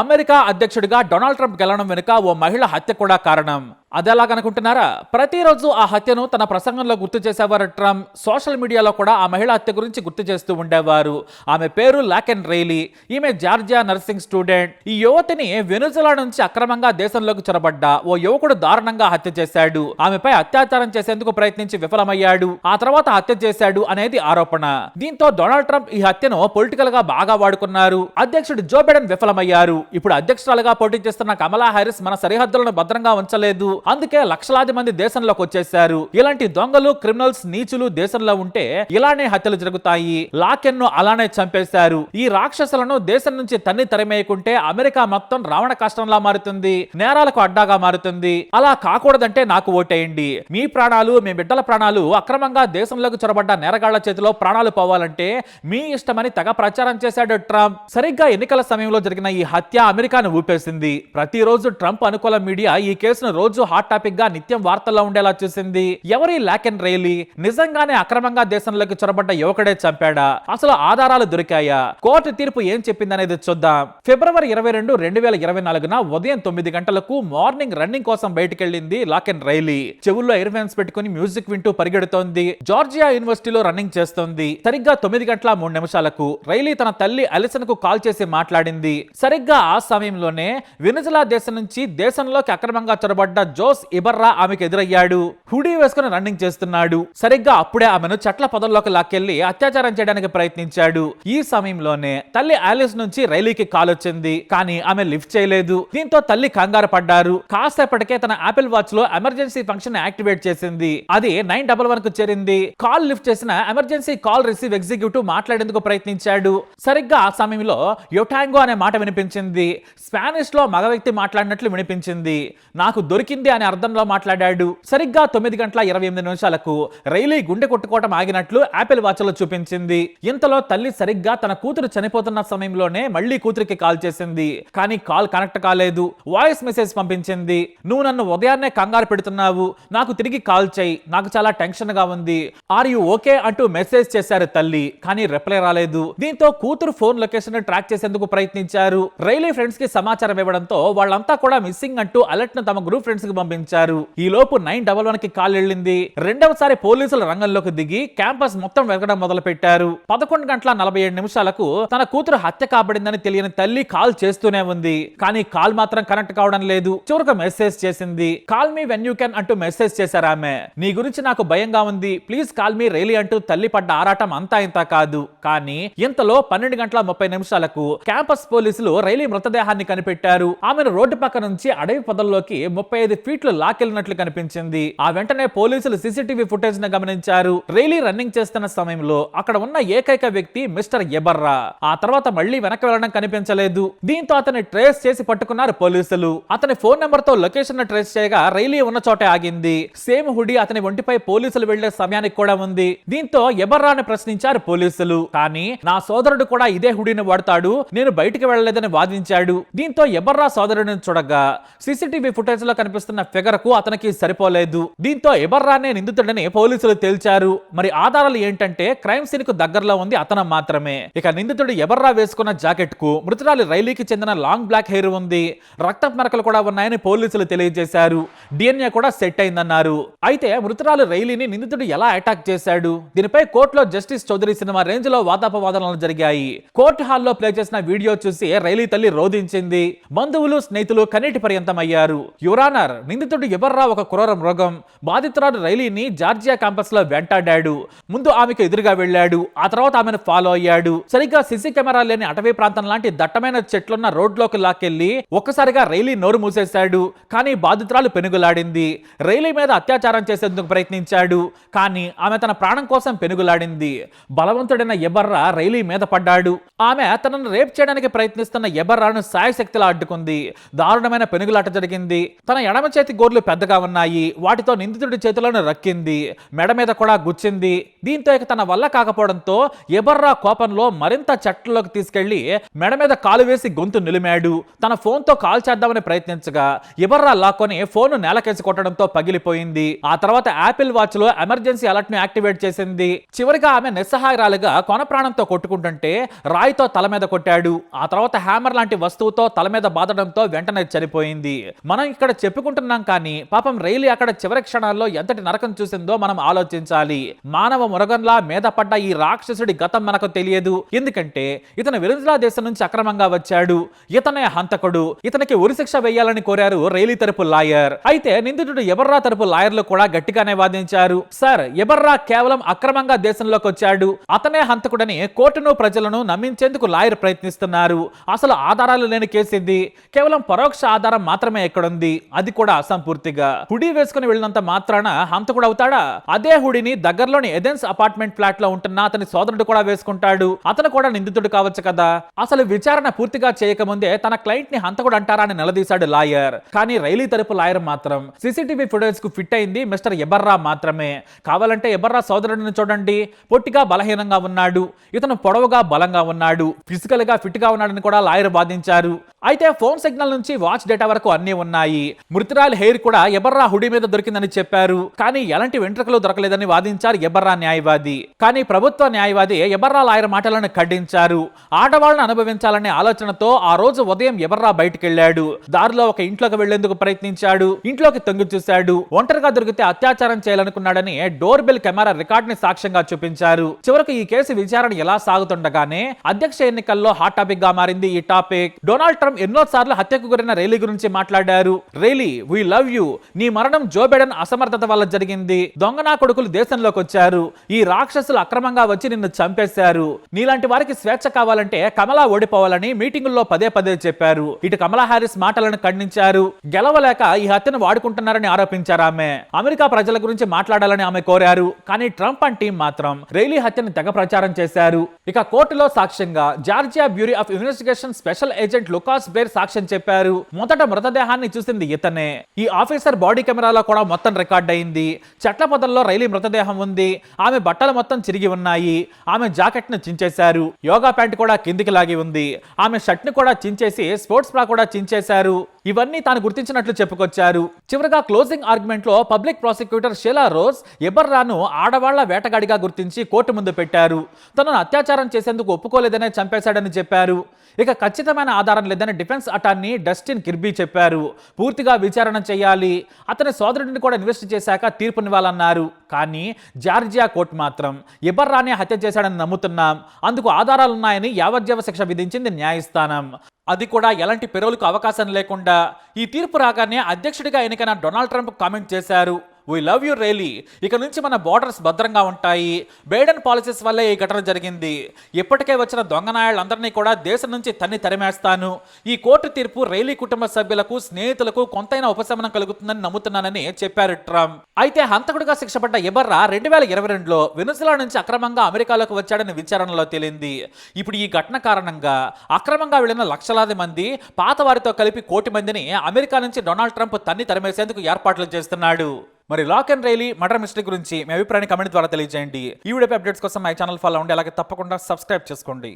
America అధ్యక్షుడిగా Donald Trump గెలవడం వెనుక ఓ మహిళ హత్య కూడా కారణం. అదెలాగనుకుంటున్నారా ప్రతిరోజు ఆ హత్యను తన ప్రసంగంలో గుర్తు చేసేవారు ట్రంప్. సోషల్ మీడియాలో కూడా ఆ మహిళ హత్య గురించి గుర్తు చేస్తూ ఉండేవారు. ఆమె పేరు లాకెన్ రైలీ. ఈమె జార్జియా నర్సింగ్ స్టూడెంట్. ఈ యువతిని వెనుజులా నుంచి అక్రమంగా దేశంలోకి చొరబడ్డ ఓ యువకుడు దారుణంగా హత్య చేశాడు. ఆమెపై అత్యాచారం చేసేందుకు ప్రయత్నించి విఫలమయ్యాడు. ఆ తర్వాత హత్య చేశాడు అనేది ఆరోపణ. దీంతో డొనాల్డ్ ట్రంప్ ఈ హత్యను పొలిటికల్గా బాగా వాడుకున్నారు. అధ్యక్షుడు జో బైడెన్ విఫలమయ్యారు. ఇప్పుడు అధ్యక్షురాలుగా పోటీ చేస్తున్న కమలా హారిస్ మన సరిహద్దులను భద్రంగా ఉంచలేదు. అందుకే లక్షలాది మంది దేశంలోకి వచ్చేసారు ఇలాంటి దొంగలు క్రిమినల్స్ నీచులు దేశంలో ఉంటే ఇలానే హత్యలు జరుగుతాయి. లాకెన్ను అలానే చంపేశారు. ఈ రాక్షసులను దేశం నుంచి తన్ని తరిమేయకుంటే అమెరికా మొత్తం రావణ కష్టంలా మారుతుంది నేరాలకు అడ్డాగా మారుతుంది. అలా కాకూడదంటే నాకు ఓటేయండి. మీ ప్రాణాలు మీ బిడ్డల ప్రాణాలు అక్రమంగా దేశంలోకి చొరబడ్డ నేరగాళ్ళ చేతిలో ప్రాణాలు పోవాలంటే మీ ఇష్టమని తెగ ప్రచారం చేశాడు ట్రంప్. సరిగ్గా ఎన్నికల సమయంలో జరిగిన ఈ హత్య అమెరికాను ఊపేసింది. ప్రతిరోజు ట్రంప్ అనుకూల మీడియా ఈ కేసును రోజు హాట్ టాపిక్గా నిత్యం వార్తల్లో ఉండేలా చూసింది. ఎవరి లాక్ అండ్ రైలీ? నిజంగానే అక్రమంగా దేశంలోకి చొరబడ్డ యువకుడే చంపాడా? అసలు ఆధారాలు దొరికాయా? కోర్టు తీర్పు ఏం చెప్పిందనేది చూద్దాం. ఫిబ్రవరి ఇరవై రెండు రెండు వేల ఇరవై నాలుగున ఉదయం తొమ్మిది గంటలకు మార్నింగ్ రన్నింగ్ కోసం బయటకెళ్ళింది లాక్ అండ్ రైలీ. చెవుల్లో ఇయర్ ఫోన్స్ పెట్టుకుని మ్యూజిక్ వింటూ పరిగెడుతోంది. జార్జియా యూనివర్సిటీలో రన్నింగ్ చేస్తోంది. సరిగ్గా తొమ్మిది గంటల మూడు నిమిషాలకు రైలీ తన తల్లి అలిసన్కు కాల్ చేసి మాట్లాడింది. సరిగ్గా ఆ సమయంలోనే వెనుజులా దేశం నుంచి దేశంలోకి అక్రమంగా చొరబడ్డ జోస్ ఇబర్రా ఆమెకు ఎదురయ్యాడు. హుడీ వేసుకుని రన్నింగ్ చేస్తున్నాడు. సరిగ్గా అప్పుడే ఆమెను చెట్ల పొదల్లోకి లాక్కెళ్ళి అత్యాచారం చేయడానికి ప్రయత్నించాడు. ఈ సమయంలోనే తల్లి ఆలిస్ నుంచి రైలీకి కాల్ వచ్చింది. కానీ ఆమె లిఫ్ట్ చేయలేదు. దీంతో తల్లి కంగారు పడ్డారు. కాసేపటికే తన ఆపిల్ వాచ్లో ఎమర్జెన్సీ ఫంక్షన్ యాక్టివేట్ చేసింది. అది నైన్ డబల్ వన్కు చేరింది. కాల్ లిఫ్ట్ చేసిన ఎమర్జెన్సీ కాల్ రిసీవ్ ఎగ్జిక్యూటివ్ మాట్లాడేందుకు ప్రయత్నించాడు. సరిగ్గా ఆ సమయంలో యొటాంగో అనే మాట వినిపించింది. స్పానిష్లో మగ వ్యక్తి మాట్లాడినట్లు వినిపించింది. నాకు దొరికింది అనే అర్థంలో మాట్లాడాడు. సరిగ్గా తొమ్మిది గంటల ఇరవై ఎనిమిది నిమిషాలకు రైలీ గుండె కొట్టుకోవటం ఆగినట్లు యాపిల్ వాచ్లో చూపించింది. ఇంతలో తల్లి సరిగ్గా తన కూతురు చనిపోతున్న సమయంలోనే మళ్ళీ కూతురికి కాల్ చేసింది. కానీ కాల్ కనెక్ట్ కాలేదు. వాయిస్ మెసేజ్ పంపించింది. నువ్వు నన్ను ఉదయాన్నే కంగారు పెడుతున్నావు. నాకు తిరిగి కాల్ చేయి. నాకు చాలా టెన్షన్గా ఉంది. Are you okay? అంటూ మెసేజ్ చేశారు తల్లి. కానీ రిప్లై రాలేదు. దీంతో కూతురు ఫోన్ లొకేషన్ ట్రాక్ చేసేందుకు ప్రయత్నించారు. రైలీ ఫ్రెండ్స్కి సమాచారం ఇవ్వడంతో వాళ్ళంతా కూడా మిస్సింగ్ అంటూ అలర్ట్ను తమ గ్రూప్ ఫ్రెండ్స్ కు పంపించారు. ఈ లోపు నైన్ డబల్ వన్కి కాల్ వెళ్ళింది. రెండవసారి పోలీసులు రంగంలోకి దిగి క్యాంపస్ మొత్తం వెతకడం మొదలు పెట్టారు పదకొండు గంటల నలభై ఏడు నిమిషాలకు తన కూతురు హత్య కాబడిందని తెలియని తల్లి కాల్ చేస్తూనే ఉంది. కానీ కాల్ మాత్రం కనెక్ట్ కావడం లేదు. చివరకు మెసేజ్ చేసింది. Call me when you can అంటూ మెసేజ్ చేశారు ఆమె. నీ గురించి నాకు భయంగా ఉంది. ప్లీజ్ కాల్ మీ రైలీ అంటూ తల్లి పడ్డ ఆరాటం అంతా ఇంత కాదు. కానీ ఇంతలో పన్నెండు గంటల ముప్పై నిమిషాలకు క్యాంపస్ పోలీసులు రైలీ మృతదేహాన్ని కనిపెట్టారు. ఆమెను రోడ్డు పక్క నుంచి అడవి పొదల్లోకి ముప్పై ఐదు ఫీట్లు లాకెళ్ళినట్లు కనిపించింది. ఆ వెంటనే పోలీసులు సీసీటీవీ ఫుటేజ్ను గమనించారు. రైలీ రన్నింగ్ చేస్తున్న సమయంలో అక్కడ ఉన్న ఏకైక వ్యక్తి మిస్టర్ ఎబర్రా. ఆ తర్వాత మళ్ళీ వెనక్కి వెళ్ళడం కనిపించలేదు. దీంతో అతన్ని ట్రేస్ చేసి పట్టుకున్నారు పోలీసులు. అతని ఫోన్ నెంబర్తో లొకేషన్ను ట్రేస్ చేయగా రైలీ ఉన్న చోటే ఆగింది. సేమ్ హుడీ అతని ఒంటిపై పోలీసులు వెళ్ళే సమయానికి కూడా ఉంది. దీంతో ఎబర్రాని ప్రశ్నించారు పోలీసులు. కానీ నా సోదరుడు కూడా ఇదే హుడీని వాడతాడు. నేను బయటికి వెళ్ళలేదని వాదించాడు. దీంతో ఎబర్రా సోదరుడిని చూడగా సీసీటీవీ ఫుటేజ్లో కనిపిస్తున్న ఫిగర్కు అతనికి సరిపోలేదు. దీంతో ఎబర్రానే నిందితుడని పోలీసులు తేల్చారు. మరి ఆధారాలు ఏంటంటే క్రైమ్ సీన్కు దగ్గరలో ఉంది అతను మాత్రమే. ఇక నిందితుడు ఎబర్రా వేసుకున్న జాకెట్కు మృతురాలి రైలీకి చెందిన లాంగ్ బ్లాక్ హెయిర్ ఉంది. రక్త మరకలు కూడా ఉన్నాయని పోలీసులు తెలియజేశారు. డిఎన్ఏ కూడా సెట్ అయిందన్నారు. అయితే మృతురాలు రైలీని నిందితుడు ఎలా అటాక్ చేశాడు? దీనిపై కోర్టులో జస్టిస్ చౌదరి సినిమా రేంజ్లో వాదాపవాదనలు జరిగాయి. కోర్టు హాల్లో ప్లే చేసిన వీడియో చూసి రైలీ తల్లి రోధించింది. బంధువులు స్నేహితులు కన్నీటి పర్యంతం అయ్యారు యువరానర్ నిందితుడు ఎవర్రా ఒక క్రూర మృగం? బాధితురాలు రైలీని జార్జియా క్యాంపస్లో వెంటాడాడు. ముందు ఆమెకు ఎదురుగా వెళ్ళాడు. ఆ తర్వాత ఆమెను ఫాలో అయ్యాడు. సరిగ్గా సిసి కెమెరా లేని అటవీ ప్రాంతం లాంటి దట్టమైన చెట్లున్న రోడ్లోకి లాక్కెళ్ళి ఒక్కసారిగా రైలీ నోరు మూసేశాడు. కానీ బాధితురాలు పెనుగులాడింది. రైలీ మీద అత్యాచారం చేసేందుకు ప్రయత్నించాడు. కానీ ఆమె తన ప్రాణం కోసం పెనుగులాడింది. బలవంతుడైన ఎబర్రా రైలీ మీద పడ్డాడు. ఆమె తనను రేప్ చేయడానికి ప్రయత్నిస్తున్న ఎబర్రాను సాయశక్తిలా అడ్డుకుంది. దారుణమైన పెనుగులాట జరిగింది. తన ఎడమ చేతి గోర్లు పెద్దగా ఉన్నాయి వాటితో నిందితుడి చేతులను రక్కింది మెడ మీద కూడా గుచ్చింది. దీంతో ఇక తన వల్ల కాకపోవడంతో ఎబర్రా కోపంలో మరింత చెట్లలోకి తీసుకెళ్ళి మెడ మీద కాలు వేసి గొంతు నిలిమాడు. తన ఫోన్తో కాల్ చేద్దామని ప్రయత్నించగా ఎబర్రా లాక్కొని ఫోన్ నేలకేసి కొట్టడంతో పగిలిపోయింది. ఆ తర్వాత యాపిల్ వాచ్లో ఎమర్జెన్సీ అలర్ట్ను యాక్టివేట్ చేసింది. చివరిగా ఆమె నిస్సహాయరాలుగా కొన ప్రాణంతో కొట్టుకుంటుంటే రాయితో తల మీద కొట్టాడు. ఆ తర్వాత హ్యామర్ లాంటి వస్తువుతో తల మీద బాదడంతో వెంటనే చనిపోయింది. మనం ఇక్కడ చెప్పుకుంటున్న కానీ పాపం రైలు అక్కడ చివరి క్షణాల్లో ఎంతటి నరకం చూసిందో మనం ఆలోచించాలి. మానవ మురగంలా మీద పడ్డ ఈ రాక్షసుడి గతం మనకు తెలియదు. ఎందుకంటే ఇతను వెనుజులా దేశం నుంచి అక్రమంగా వచ్చాడు. ఇతనే హంతకుడు. ఇతనికి ఉరిశిక్ష వేయాలని కోరారు రైలీ తరపు లాయర్. అయితే నిందితుడు ఎబర్రా తరపు లాయర్లు కూడా గట్టిగానే వాదించారు. సార్ ఎబర్రా కేవలం అక్రమంగా దేశంలోకి వచ్చాడు. అతనే హంతకుడని కోర్టును ప్రజలను నమ్మించేందుకు లాయర్ ప్రయత్నిస్తున్నారు. అసలు ఆధారాలు లేని కేసు ఇది. కేవలం పరోక్ష ఆధారం మాత్రమే ఎక్కడుంది అది కూడా అసంపూర్తిగా హుడీ వేసుకుని వెళ్ళినంత మాత్రాన హంతకుడు అవుతాడా? అదే హుడీని దగ్గరలోని ఎదెన్స్ అపార్ట్మెంట్ ఫ్లాట్లో ఉంటున్న అతని సోదరుడు కూడా వేసుకుంటాడు. అతను కూడా నిందితుడు కావచ్చు కదా? అసలు విచారణ పూర్తిగా చేయకముందే తన క్లయింట్ని హంతకుడు అంటారా అని నిలదీశాడు లాయర్. కానీ రైలీ తరపు లాయర్ మాత్రం సీసీటీవీ ఫుటేజ్కు ఫిట్ అయింది మిస్టర్ ఎబర్రా మాత్రమే. కావాలంటే ఎబర్రా సోదరుడిని చూడండి. పొట్టిగా బలహీనంగా ఉన్నాడు. ఇతను పొడవుగా బలంగా ఉన్నాడు. ఫిజికల్గా ఫిట్గా ఉన్నాడని కూడా లాయర్ వాదించారు. అయితే ఫోన్ సిగ్నల్ నుంచి వాచ్ డేటా వరకు అన్ని ఉన్నాయి. మృతురాలి హెయిర్ కూడా ఎబర్రా హుడీ మీద దొరికిందని చెప్పారు. కానీ ఎలాంటి వెంట్రుకలు దొరకలేదని వాదించారు ఎబర్రా న్యాయవాది. కానీ ప్రభుత్వ న్యాయవాది ఎబర్రా లాయర్ మాటలను ఖండించారు. ఆడవాళ్ళను అనుభవించాలనే ఆలోచనతో ఆ రోజు ఉదయం ఎబర్రా బయటకెళ్ళాడు దారిలో ఒక ఇంట్లోకి వెళ్ళేందుకు ప్రయత్నించాడు. ఇంట్లోకి తొంగి చూశాడు. ఒంటరిగా దొరికితే అత్యాచారం చేయాలనుకున్నాడని డోర్ బెల్ కెమెరా రికార్డ్ని సాక్ష్యంగా చూపించారు. చివరకు ఈ కేసు విచారణ ఎలా సాగుతుండగానే అధ్యక్ష ఎన్నికల్లో హాట్ టాపిక్గా మారింది ఈ టాపిక్. డొనాల్డ్ ట్రంప్ ఎన్నో సార్లు హత్యకు గురైన రైలీ గురించి మాట్లాడారు. రైలీ వీ లవ్ యూ నీ మరణం జో బైడెన్ అసమర్థత వల్ల జరిగింది. దొంగ నా కొడుకులు దేశంలోకి వచ్చారు. ఈ రాక్షసులు అక్రమంగా వచ్చి నిన్ను చంపేశారు. నీలాంటి వారికి స్వేచ్ఛ కావాలంటే కమలా ఓడిపోవాలని మీటింగుల్లో పదే పదే చెప్పారు. ఇటు కమలా హారిస్ మాటలను ఖండించారు. గెలవలేక ఈ హత్యను వాడుకుంటున్నారని ఆరోపించారు ఆమె. అమెరికా ప్రజల గురించి మాట్లాడాలని ఆమె కోరారు. కానీ ట్రంప్ అండ్ టీం మాత్రం రైలీ హత్యను తెగ ప్రచారం చేశారు. ఇక కోర్టులో సాక్ష్యంగా Georgia bureau of investigation special agent Lucas Bear సాక్ష్యం చెప్పారు. మొదట మృతదేహాన్ని చూసింది ఇతనే. ఈ ఆఫీసర్ బాడీ కెమెరాలో కూడా మొత్తం రికార్డ్ అయింది. చెట్ల పొదల్లో రైలీ మృతదేహం ఉంది. ఆమె బట్టలు మొత్తం చిరిగి ఉన్నాయి. ఆమె జాకెట్ను చించేశారు. యోగా ప్యాంట్ కూడా కిందికి లాగి ఉంది. ఆమె షర్ట్ని కూడా చించేసి స్పోర్ట్స్ బ్రా కూడా చించేశారు. ఇవన్నీ తాను గుర్తించినట్లు చెప్పుకొచ్చారు. చివరగా క్లోజింగ్ ఆర్గ్యుమెంట్లో పబ్లిక్ ప్రాసిక్యూటర్ షెలా రోజ్ ఎబర్రాను ఆడవాళ్ళ వేటగాడిగా గుర్తించి కోర్టు ముందు పెట్టారు. తనను అత్యాచారం చేసేందుకు ఒప్పుకోలేదనే చంపేశాడని చెప్పారు. ఇక ఖచ్చితమైన ఆధారం లేదని డిఫెన్స్ అటార్నీ డస్టిన్ కిర్బీ చెప్పారు. పూర్తిగా విచారణ చేయాలి. అతని సోదరుడిని కూడా ఇన్వెస్ట్ చేశాక తీర్పునివ్వాలన్నారు కానీ జార్జియా కోర్టు మాత్రం ఎబర్రానే హత్య చేశాడని నమ్ముతున్నాం. అందుకు ఆధారాలున్నాయని యావజ్జీవ శిక్ష విధించింది న్యాయస్థానం. అది కూడా ఎలాంటి పెరోలకు అవకాశం లేకుండా ఈ తీర్పు రాగానే అధ్యక్షుడిగా ఎన్నికైన డొనాల్డ్ ట్రంప్ కామెంట్ చేశారు. వీ లవ్ యూ రేలీ ఇక నుంచి మన బార్డర్స్ భద్రంగా ఉంటాయి. బైడెన్ పాలసీస్ వల్లే ఈ ఘటన జరిగింది. ఇప్పటికే వచ్చిన దొంగ నాయాళ్ళందరినీ కూడా దేశం నుంచి తన్ని తరిమేస్తాను. ఈ కోర్టు తీర్పు రైలీ కుటుంబ సభ్యులకు స్నేహితులకు కొంతైనా ఉపశమనం కలుగుతుందని నమ్ముతున్నానని చెప్పారు ట్రంప్. అయితే హంతకుడిగా శిక్షపడ్డ ఎబర్రా రెండు వేల ఇరవై రెండులో వెనుసులా నుంచి అక్రమంగా అమెరికాలోకి వచ్చాడని విచారణలో తేలింది. ఇప్పుడు ఈ ఘటన కారణంగా అక్రమంగా వెళ్ళిన లక్షలాది మంది పాత వారితో కలిపి కోటి మందిని అమెరికా నుంచి డొనాల్డ్ ట్రంప్ తన్ని తరిమేసేందుకు ఏర్పాట్లు చేస్తున్నాడు. మరి lock and Riley murder mystery గురించి మీ అభిప్రాయాన్ని కమెంట్ ద్వారా తెలియజేయండి. ఈ వీడియో అప్డేట్స్ కోసం మై ఛానల్ ఫాలో అవ్వండి. అలాగే తప్పకుండా సబ్స్క్రైబ్ చేసుకోండి.